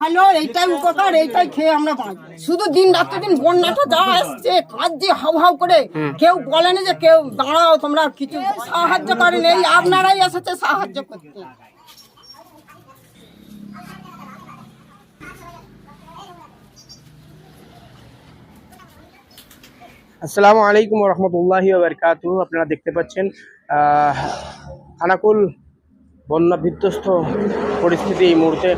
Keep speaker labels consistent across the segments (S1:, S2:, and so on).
S1: Hello এইটাই উপকার এইটাই খেয়ে আমরা বাঁচি শুধু দিন রাত্রি দিন বন্যাটা যা আসছে কাজ যে হাউ হাউ করে কেউ বলেনি যে কেউ দাঁড়াও তোমরা কিছু সাহায্য করেন। এই আপনারাই এসেছে সাহায্য করতে।
S2: আসসালামু আলাইকুম রহমতুল্লাহি বারকাত আপনারা দেখতে পাচ্ছেন আহ, খানাকুল বন্যা বিধ্বস্ত পরিস্থিতি এই মুহূর্তে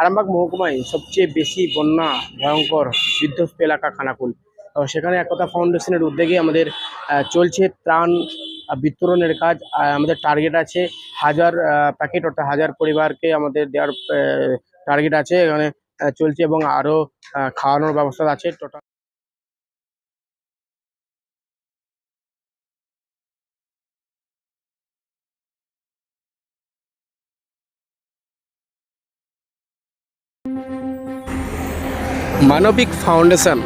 S2: আরামবাগ মহকুমায় সবচেয়ে বেশি বন্যা ভয়ঙ্কর বিধ্বস্ত এলাকা খানাকুল। সেখানে একতা ফাউন্ডেশনের উদ্যোগে আমাদের চলছে ত্রাণ বিতরণের কাজ। আমাদের টার্গেট আছে হাজার প্যাকেট অর্থাৎ হাজার পরিবারকে আমাদের দেওয়ার টার্গেট আছে। এখানে চলছে এবং আরও খাওয়ানোর ব্যবস্থা আছে। টোটাল মানবিক ফাউন্ডেশন,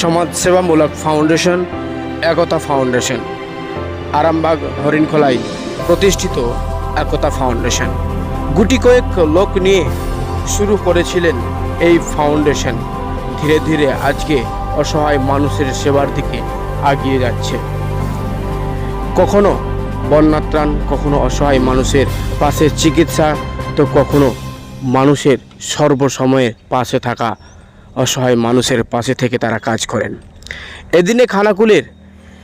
S2: সমাজসেবামূলক ফাউন্ডেশন, একতা ফাউন্ডেশন, আরামবাগ হরিণখোলায় প্রতিষ্ঠিত একতা ফাউন্ডেশন। গুটি কয়েক লোক নিয়ে শুরু করেছিলেন এই ফাউন্ডেশন। ধীরে ধীরে আজকে অসহায় মানুষের সেবার দিকে আগিয়ে যাচ্ছে। কখনো বন্যাত্রাণ, কখনো অসহায় মানুষের পাশে চিকিৎসা, তো কখনো মানুষের সর্বসময়ে পাশে থাকা অসহায় মানুষের পাশে থেকে তারা কাজ করেন। এদিনে খানাকুলের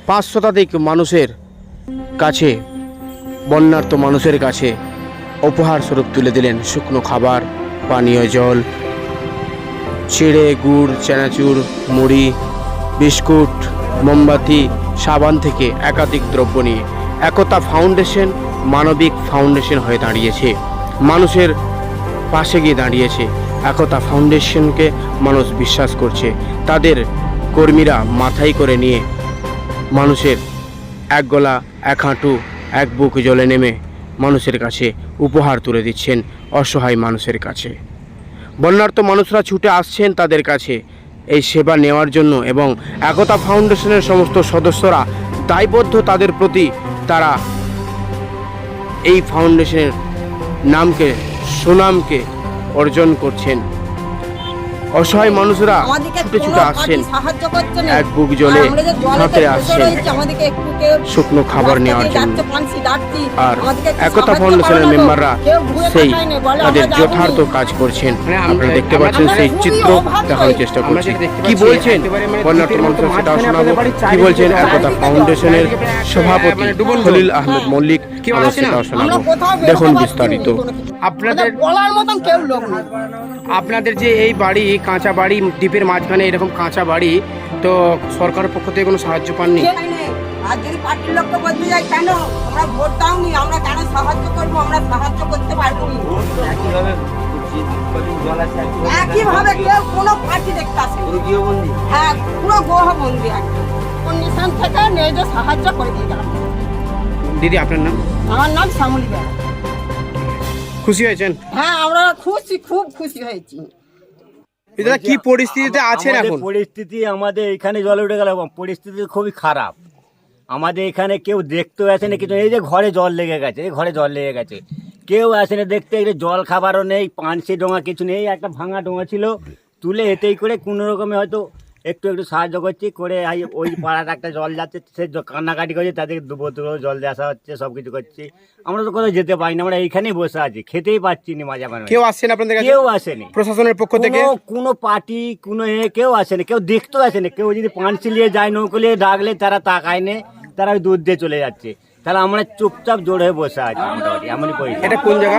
S2: পাঁচ শতাধিক মানুষের কাছে, বন্যার্ত মানুষের কাছে উপহার স্বরূপ তুলে দিলেন শুকনো খাবার, পানীয় জল, চিড়ে, গুড়, চানাচুর, মুড়ি, বিস্কুট, মোমবাতি, সাবান থেকে একাধিক দ্রব্য নিয়ে একতা ফাউন্ডেশন, মানবিক ফাউন্ডেশন হয়ে দাঁড়িয়েছে। মানুষের পাশে গিয়ে দাঁড়িয়েছে। একতা ফাউন্ডেশনকে মানুষ বিশ্বাস করছে। তাদের কর্মীরা মাথায় করে নিয়ে মানুষের এক গলা, এক হাঁটু, এক বুক জলে নেমে মানুষের কাছে উপহার তুলে দিচ্ছেন অসহায় মানুষের কাছে। বন্যার্ত মানুষরা ছুটে আসছেন তাদের কাছে এই সেবা নেওয়ার জন্য এবং একতা ফাউন্ডেশনের সমস্ত সদস্যরা দায়বদ্ধ তাদের প্রতি তারা এই ফাউন্ডেশনের নামকে, সুনামকে অর্জন করছেন। অসহায় মানুষরা ছুটে ছুটে আসছেন। এক বুক জলে হাতে আসছেন। শুকনো খাবার নেওয়ার জন্য। আর একতা ফাউন্ডেশনের। মেম্বাররা সেই তাদের যথার্থ কাজ করছেন।
S3: মানে
S2: আপনারা দেখতে পাচ্ছেন সেই চিত্র দেখানোর চেষ্টা
S3: আমরা
S2: করছি কি বলছেন?
S3: একেবারে মানে
S2: বন্যার্ত
S3: দ্বীপের
S2: মানুষের সেটা শোনাবো কি বলছেন? একতা ফাউন্ডেশনের সভাপতি
S3: মানে
S2: খলিল আহমেদ মল্লিক আমরা সেটাও শোনাবো। দেখুন বিস্তারিত। আপনাদের
S1: বলার মতন কেউ লোক নেই
S2: আপনাদের যে এই বাড়ি কাঁচা বাড়ি দ্বীপের মাঝখানে এরকম কাঁচা বাড়ি তো সরকারের পক্ষ থেকে কোনো সাহায্য পাননি?
S1: আর যদি পার্টির লোককে বলতে যাই কেন? আমরা ভোট দাওনি আমরা কেন সাহায্য করব? আমরা সাহায্য করতে পারব না। একইভাবে কেউ কোনো পার্টি দেখতে আসে হ্যাঁ পুরো গোহ একদম কন্ডিশন থেকে নিজে সাহায্য করে দিয়ে গেলাম
S2: দিদি আপনার নাম?
S1: আমার নাম শ্যামলী বেড়া
S2: খুশি হয়েছেন?
S1: হ্যাঁ আমরা খুশি খুব খুশি হয়েছি।
S2: দাদা কি পরিস্থিতিতে আছেন এখন?
S4: পরিস্থিতি আমাদের এখানে জলে উঠে গেল পরিস্থিতি খুবই খারাপ। আমাদের এখানে কেউ দেখতেও আসেনি কিছু এই যে ঘরে জল লেগে গেছে এই ঘরে জল লেগে গেছে। কেউ আসেনি দেখতে এই জল খাবারও নেই পানসি ডোঙা কিছু নেই একটা ভাঙা ডোঙা ছিল তুলে এতেই করে কোনো রকমে হয়তো একটু একটু সাহায্য করছি করে ওই পাড়ার একটা জল যাচ্ছে সে কান্নাকাটি করছে তাদেরকে দুবো দুবো জল দিয়ে আসা হচ্ছে সব কিছু করছি। আমরা তো কোথাও যেতে পারি না আমরা এইখানেই বসে আছি খেতেই পাচ্ছি না মাঝে মাঝে।
S2: কেউ আসছেন আপনাদের কাছে?
S4: কেউ আসেনি।
S2: প্রশাসনের পক্ষ থেকে?
S4: কোনো পার্টি কোনো এ কেউ আসেনি কেউ দেখতেও আসেনি কেউ যদি পাঁচি নিয়ে যায় নৌকো নিয়ে ডাকলে তারা তাকায় নে তারা ওই দুধ দিয়ে চলে যাচ্ছে। তাহলে আমরা চুপচাপ জোর হয়ে বসে আছি মোটামুটি এমনই পরিস্থিতি।
S2: এটা কোন জায়গা?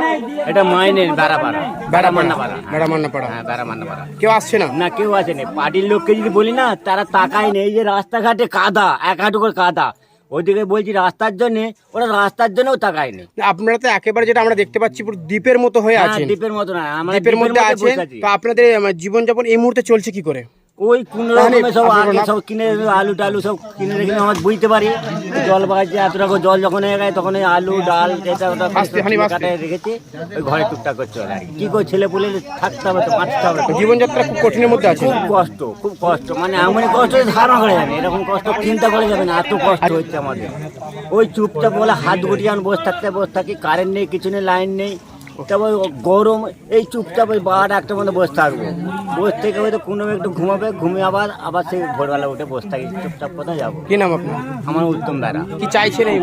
S4: এটা মাইনে বেড়াপাড়া। বেড়ামান্না পাড়া
S2: বেড়ামান্না পাড়া
S4: হ্যাঁ
S2: কেউ আসছে না?
S4: না কেউ আসেনি পার্টির লোককে যদি বলি না তারা তাকায় নেই। যে রাস্তাঘাটে কাদা এক হাঁটু করে কাদা। ওইদিকে বলছি রাস্তার জন্য ওরা রাস্তার জন্যও তাকায় নি
S2: আপনারা তো একেবারে যেটা আমরা দেখতে পাচ্ছি পুরো দ্বীপের মতো হয়ে আছে
S4: দ্বীপের মতো না
S2: দ্বীপের মধ্যে
S4: আছি।
S2: তো আপনাদের জীবনযাপন এই মুহূর্তে চলছে কি করে?
S4: ওই কোন
S2: তাহলে
S4: রকমের সব আগে সব কিনে আলু টালু সব কিনে রেখে আমার বুঝতে পারি। জল বাজছে এত টাকা জল যখন হয়ে গেছে তখন আলু ডাল এটা ওটা
S2: হানি
S4: রেখেছি। ওই ঘরে টুকটাক করে চলে আর কি। করে ছেলে পুলে থাকতে হবে তো বাঁচতে হবে
S2: জীবনযাত্রা খুব কঠিনের মধ্যে আছে।
S4: খুব কষ্ট খুব কষ্ট। মানে এমন কষ্ট ধারণা করে যাবে এরকম কষ্ট চিন্তা করে যাবে না এত কষ্ট হচ্ছে আমাদের। ওই চুপচাপ বলে হাত গুটিয়ে আমি বসে থাকতে বসে থাকি কারেন্ট নেই কিছু নেই লাইন নেই। তারপর গরম এই চুপচাপ ওই বারোটা একটা মধ্যে বসে থাকব। বসে থেকে হয়তো কোনো একটু ঘুমাবে ঘুমিয়ে আবার আবার সেই ভোরবেলা উঠে বসে থাকি চুপচাপ কোথায় যাব।
S2: কি নাম আপনার?
S4: আমার উত্তম দ্বারা
S2: কি চাইছেন এই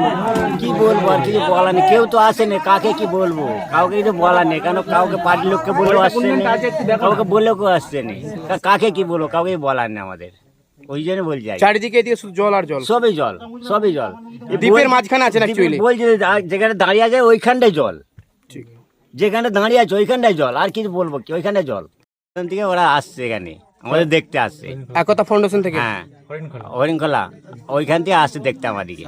S4: কি বলব আর কিছু বলার নেই কেউ তো আসেনি কাকে কি বলব? কাউকে কিছু বলার নেই কেন কাউকে পার্টির লোককে বলেও আসছে না কাউকে বলেও কেউ আসছে নেই কাকে কি বলব কাউকে বলার নেই আমাদের। ওই জন্য বলছি।
S2: চারিদিকে দিয়ে শুধু জল আর জল।
S4: সবই জল সবই জল।
S2: দ্বীপের মাঝখানে
S4: আছে
S2: না?
S4: বলছি যেখানে দাঁড়িয়ে আছে ওইখানটাই জল। যেখানে দাঁড়িয়ে আছে ওইখানটাই জল। আর কিছু বলব কি? ওইখানে জল। ওখান থেকে ওরা আসছে এখানে। আমাদের দেখতে আসছে।
S2: একতা ফাউন্ডেশন থেকে?
S4: হ্যাঁ। হরিণখোলা। ওইখান থেকে আসছে দেখতে আমাদিকে।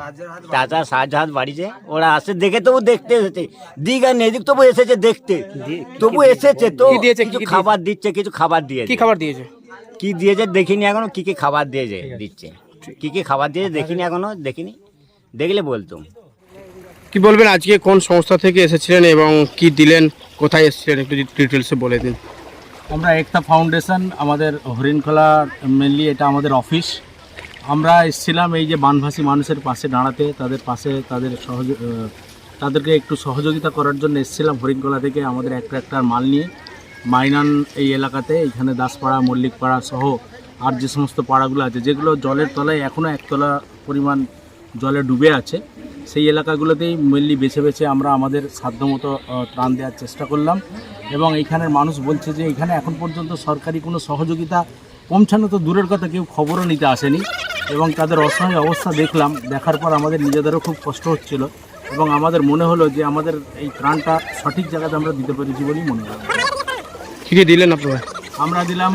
S4: চাচা শাহজাহান বাড়িতে ওরা আসছে দেখে তবু দেখতে এসেছে। দিক আর নেদিক তবু এসেছে দেখতে। তবু এসেছে তো।
S2: দিয়েছে,
S4: কিছু খাবার দিচ্ছে কিছু খাবার দিয়েছে।
S2: কি খাবার দিয়েছে?
S4: কি দিয়েছে দেখিনি এখনও কি কি খাবার দিয়েছে দিচ্ছে। কি কি খাবার দিয়েছে দেখিনি এখনও দেখিনি। দেখলে বলতুম
S2: কি বলবেন? আজকে কোন সংস্থা থেকে এসেছিলেন এবং কি দিলেন? কোথায় এসেছিলেন? একটু ডিটেলসে বলে দিন।
S3: আমরা একতা ফাউন্ডেশন আমাদের হরিণখোলা মেনলি এটা আমাদের অফিস আমরা এসেছিলাম এই যে বানভাসী মানুষের পাশে দাঁড়াতে তাদের পাশে তাদের আহ, তাদেরকে একটু সহযোগিতা করার জন্য এসেছিলাম হরিণখোলা থেকে আমাদের একটা একটা মাল নিয়ে। মাইনান এই এলাকাতে এখানে দাসপাড়া মল্লিকপাড়া সহ আর যে সমস্ত পাড়াগুলো আছে যেগুলো জলের তলায় এখনও একতলা পরিমাণ জলে ডুবে আছে সেই এলাকাগুলোতেই মেনলি বেছে বেছে আমরা আমাদের সাধ্যমতো ত্রাণ দেওয়ার চেষ্টা করলাম। এবং এইখানের মানুষ বলছে যে এখানে এখন পর্যন্ত সরকারি কোনো সহযোগিতা পৌঁছানো তো দূরের কথা কেউ খবরও নিতে আসেনি। এবং তাদের অসহায় অবস্থা দেখলাম দেখার পর আমাদের নিজেদেরও খুব কষ্ট হচ্ছিল। এবং আমাদের মনে হলো যে আমাদের এই ত্রাণটা সঠিক জায়গাতে আমরা দিতে পেরেছি বলেই মনে হয়
S2: কি দিলেন আপনারা?
S3: আমরা দিলাম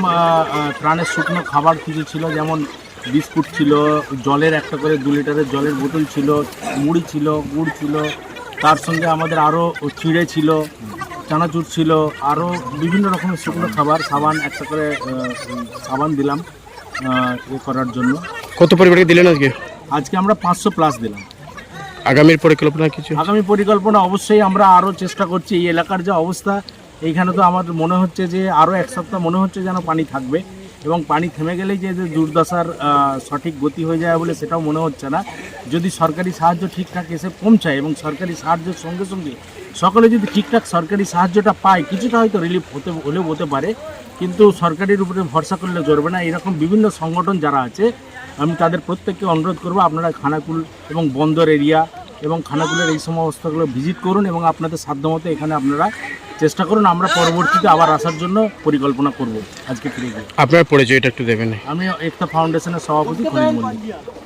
S3: ত্রাণের শুকনো খাবার কিছু ছিল যেমন বিস্কুট ছিল জলের একটা করে দু লিটারের জলের বোতল ছিল মুড়ি ছিল গুড় ছিল। তার সঙ্গে আমাদের আরও চিড়ে ছিল চানাচুর ছিল আরও বিভিন্ন রকমের শুকনো খাবার সাবান একটা করে সাবান দিলাম এ করার জন্য।
S2: কত পরিবারকে দিলেন আজকে?
S3: আজকে আমরা পাঁচশো প্লাস দিলাম।
S2: আগামীর পরিকল্পনা কিছু?
S3: আগামী পরিকল্পনা অবশ্যই আমরা আরও চেষ্টা করছি এই এলাকার যে অবস্থা এইখানে তো আমার মনে হচ্ছে যে আরও এক সপ্তাহ মনে হচ্ছে যেন পানি থাকবে। এবং পানি থেমে গেলেই যে দুর্দশার সঠিক গতি হয়ে যায় বলে সেটাও মনে হচ্ছে না। যদি সরকারি সাহায্য ঠিকঠাক এসে পৌঁছায় এবং সরকারি সাহায্যের সঙ্গে সঙ্গে সকলে যদি ঠিকঠাক সরকারি সাহায্যটা পায়, কিছুটা হয়তো রিলিফ হতে, হলেও হতে পারে। কিন্তু সরকারের উপরে ভরসা করলে চলবে না। এরকম বিভিন্ন সংগঠন যারা আছে, আমি তাদের প্রত্যেককে অনুরোধ করব, আপনারা খানাকুল এবং বন্দর এরিয়া এবং খানাকুলের এই সমস্তগুলো ভিজিট করুন এবং আপনাদের সাধ্যমতো এখানে আপনারা চেষ্টা করুন আমরা পরবর্তীতে আবার আসার জন্য পরিকল্পনা করব। আজকে ফিরে গিয়ে।
S2: আপনার পরিচয়টা একটু দেবেন।
S3: আমি একটা ফাউন্ডেশনের সভাপতি খলিল মল্লিক।